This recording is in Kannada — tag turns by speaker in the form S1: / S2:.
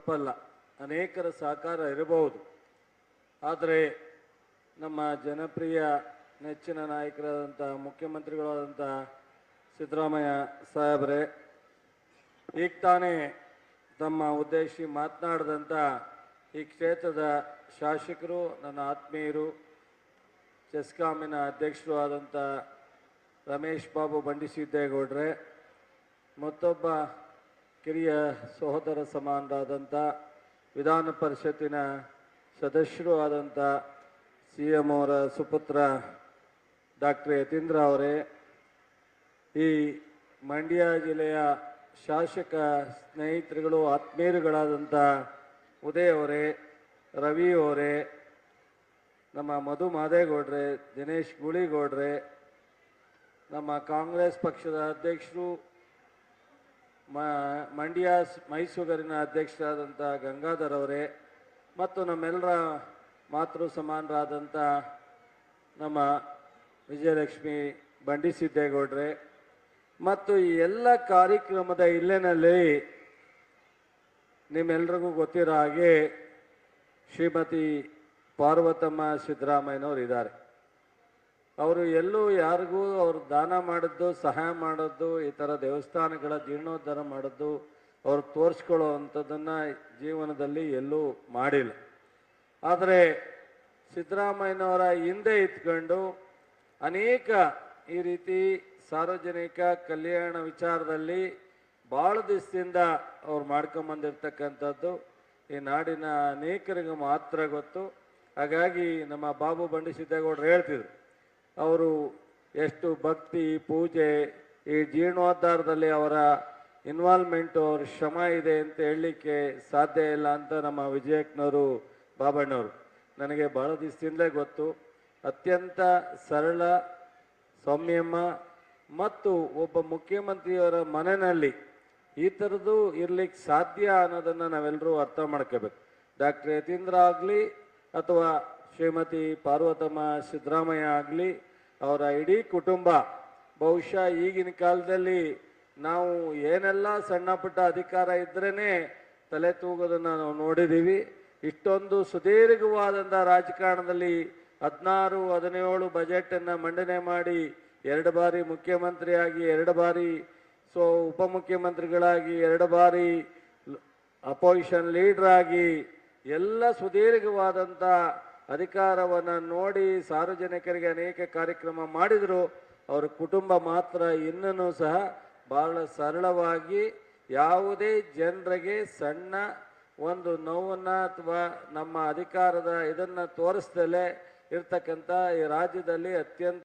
S1: ತಪ್ಪಲ್ಲ. ಅನೇಕರ ಸಹಕಾರ ಇರಬಹುದು. ಆದರೆ ನಮ್ಮ ಜನಪ್ರಿಯ ನೆಚ್ಚಿನ ನಾಯಕರಾದಂಥ ಮುಖ್ಯಮಂತ್ರಿಗಳಾದಂಥ ಸಿದ್ದರಾಮಯ್ಯ ಸಾಹೇಬ್ರೆ, ಈಗ ತಾನೇ ತಮ್ಮ ಉದ್ದೇಶಿ ಮಾತನಾಡಿದಂಥ ಈ ಕ್ಷೇತ್ರದ ಶಾಸಕರು, ನನ್ನ ಆತ್ಮೀಯರು, ಚೆಸ್ಕಾಮಿನ ಅಧ್ಯಕ್ಷರು ಆದಂಥ ರಮೇಶ್ ಬಾಬು ಬಂಡಿಸಿದ್ದೇಗೌಡ್ರೆ, ಮತ್ತೊಬ್ಬ ಕಿರಿಯ ಸಹೋದರ ಸಮಾನರಾದಂಥ ವಿಧಾನ ಪರಿಷತ್ತಿನ ಸದಸ್ಯರು ಆದಂಥ ಸಿ ಎಂ ಅವರ ಸುಪುತ್ರ ಡಾಕ್ಟರ್ ಯತೀಂದ್ರ ಅವರೇ, ಈ ಮಂಡ್ಯ ಜಿಲ್ಲೆಯ ಶಾಸಕ ಸ್ನೇಹಿತರುಗಳು, ಆತ್ಮೀಯರುಗಳಾದಂಥ ಉದಯ್ ಅವರೇ, ರವಿ ಅವರೇ, ನಮ್ಮ ಮಧು ಮಾದೇಗೌಡ್ರೆ, ದಿನೇಶ್ ಗುಳಿಗೌಡ್ರೆ, ನಮ್ಮ ಕಾಂಗ್ರೆಸ್ ಪಕ್ಷದ ಅಧ್ಯಕ್ಷರು ಮಂಡ್ಯ ಮೈಸೂರಿನ ಅಧ್ಯಕ್ಷರಾದಂಥ ಗಂಗಾಧರ್ ಅವರೇ ಮತ್ತು ನಮ್ಮೆಲ್ಲರ ಮಾತೃ ಸಮಾನರಾದಂಥ ನಮ್ಮ ವಿಜಯಲಕ್ಷ್ಮಿ ಬಂಡಿಸಿದ್ದೇಗೌಡ್ರೆ ಮತ್ತು ಈ ಎಲ್ಲ ಕಾರ್ಯಕ್ರಮದ ಇಲ್ಲೆನಲ್ಲಿ ನಿಮ್ಮೆಲ್ರಿಗೂ ಗೊತ್ತಿರೋ ಹಾಗೆ ಶ್ರೀಮತಿ ಪಾರ್ವತಮ್ಮ ಸಿದ್ದರಾಮಯ್ಯನವರು ಇದ್ದಾರೆ ಅವರು ಎಲ್ಲೂ ಯಾರಿಗೂ ಅವರು ದಾನ ಮಾಡಿದ್ದು, ಸಹಾಯ ಮಾಡೋದು ಈ ಥರ ದೇವಸ್ಥಾನಗಳ ಜೀರ್ಣೋದ್ಧಾರ ಮಾಡೋದು ಅವ್ರು ತೋರಿಸ್ಕೊಳ್ಳೋ ಅಂಥದ್ದನ್ನು ಜೀವನದಲ್ಲಿ ಎಲ್ಲೂ ಮಾಡಿಲ್ಲ. ಆದರೆ ಸಿದ್ದರಾಮಯ್ಯನವರ ಹಿಂದೆ ಇದ್ಕೊಂಡು ಅನೇಕ ಈ ರೀತಿ ಸಾರ್ವಜನಿಕ ಕಲ್ಯಾಣ ವಿಚಾರದಲ್ಲಿ ಭಾಳ ದಿವಸದಿಂದ ಅವ್ರು ಮಾಡ್ಕೊಂಬಂದಿರ್ತಕ್ಕಂಥದ್ದು. ಈ ನಾಡಿನ ಅನೇಕರಿಗೆ ಮಾತ್ರ ಗೊತ್ತು. ಹಾಗಾಗಿ ನಮ್ಮ ಬಾಬು ಬಂಡಿ ಸಿದ್ದೇಗೌಡರು ಹೇಳ್ತಿದ್ರು ಅವರು ಎಷ್ಟು ಭಕ್ತಿ, ಪೂಜೆ, ಈ ಜೀರ್ಣೋದ್ಧಾರದಲ್ಲಿ ಅವರ ಇನ್ವಾಲ್ವ್ಮೆಂಟು ಅವ್ರ ಶ್ರಮ ಇದೆ ಅಂತ ಹೇಳಲಿಕ್ಕೆ ಸಾಧ್ಯ ಇಲ್ಲ ಅಂತ ನಮ್ಮ ವಿಜಯಕ್ನವರು ಬಾಬಣ್ಣವರು. ನನಗೆ ಬಹಳ ದಿವಸದಿಂದಲೇ ಗೊತ್ತು. ಅತ್ಯಂತ ಸರಳ ಸಂಯಮ ಮತ್ತು ಒಬ್ಬ ಮುಖ್ಯಮಂತ್ರಿಯವರ ಮನೆಯಲ್ಲಿ ಈ ಥರದ್ದು ಇರಲಿಕ್ಕೆ ಸಾಧ್ಯ ಅನ್ನೋದನ್ನು ನಾವೆಲ್ಲರೂ ಅರ್ಥ ಮಾಡ್ಕೋಬೇಕು. ಡಾಕ್ಟರ್ ಯತೀಂದ್ರ ಆಗಲಿ ಅಥವಾ ಶ್ರೀಮತಿ ಪಾರ್ವತಮ್ಮ ಸಿದ್ದರಾಮಯ್ಯ ಆಗಲಿ ಅವರ ಇಡೀ ಕುಟುಂಬ, ಬಹುಶಃ ಈಗಿನ ಕಾಲದಲ್ಲಿ ನಾವು ಏನೆಲ್ಲ ಸಣ್ಣ ಪುಟ್ಟ ಅಧಿಕಾರ ಇದ್ರೇ ತಲೆ ತೂಗೋದನ್ನು ನಾವು ನೋಡಿದ್ದೀವಿ ಇಷ್ಟೊಂದು ಸುದೀರ್ಘವಾದಂಥ ರಾಜಕಾರಣದಲ್ಲಿ ಹದಿನಾರು, ಹದಿನೇಳು ಬಜೆಟನ್ನು ಮಂಡನೆ ಮಾಡಿ ಎರಡು ಬಾರಿ ಮುಖ್ಯಮಂತ್ರಿಯಾಗಿ, ಎರಡು ಬಾರಿ ಸೊ ಉಪಮುಖ್ಯಮಂತ್ರಿಗಳಾಗಿ, ಎರಡು ಬಾರಿ ಅಪೋಸಿಷನ್ ಲೀಡ್ರಾಗಿ ಎಲ್ಲ ಸುದೀರ್ಘವಾದಂಥ ಅಧಿಕಾರವನ್ನು ನೋಡಿ ಸಾರ್ವಜನಿಕರಿಗೆ ಅನೇಕ ಕಾರ್ಯಕ್ರಮ ಮಾಡಿದರು. ಅವರ ಕುಟುಂಬ ಮಾತ್ರ ಇನ್ನೂ ಸಹ ಬಹಳ ಸರಳವಾಗಿ ಯಾವುದೇ ಜನರಿಗೆ ಸಣ್ಣ ಒಂದು ನೋವನ್ನು ಅಥವಾ ನಮ್ಮ ಅಧಿಕಾರದ ಇದನ್ನು ತೋರಿಸ್ದಲೇ ಇರ್ತಕ್ಕಂಥ ಈ ರಾಜ್ಯದಲ್ಲಿ ಅತ್ಯಂತ